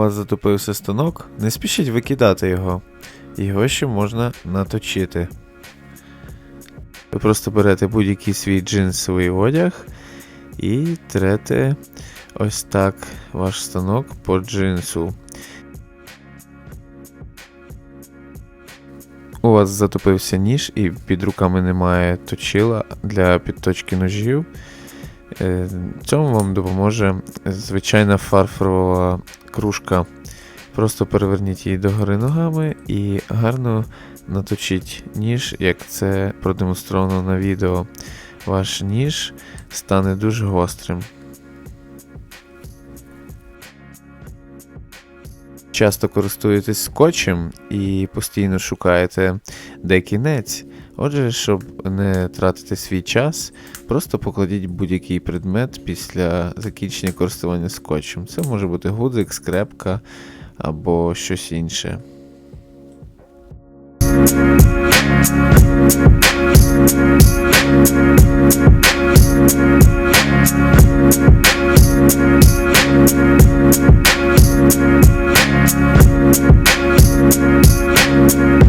вас затопився станок, не спішіть викидати його. Його ще можна наточити. Ви просто берете будь-який свій джинсовий одяг і трете ось так ваш станок по джинсу. У вас затопився ніж і під руками немає точила для підточки ножів. Е, Цьому вам допоможе звичайна фарфорова кружка. Просто переверніть її догори ногами і гарно наточіть ніж, як це продемонстровано на відео. Ваш ніж стане дуже гострим. Часто користуєтесь скотчем і постійно шукаєте, де кінець. Отже, щоб не тратити свій час, просто покладіть будь-який предмет після закінчення користування скотчем. Це може бути гудзик, скрепка або щось інше. thank you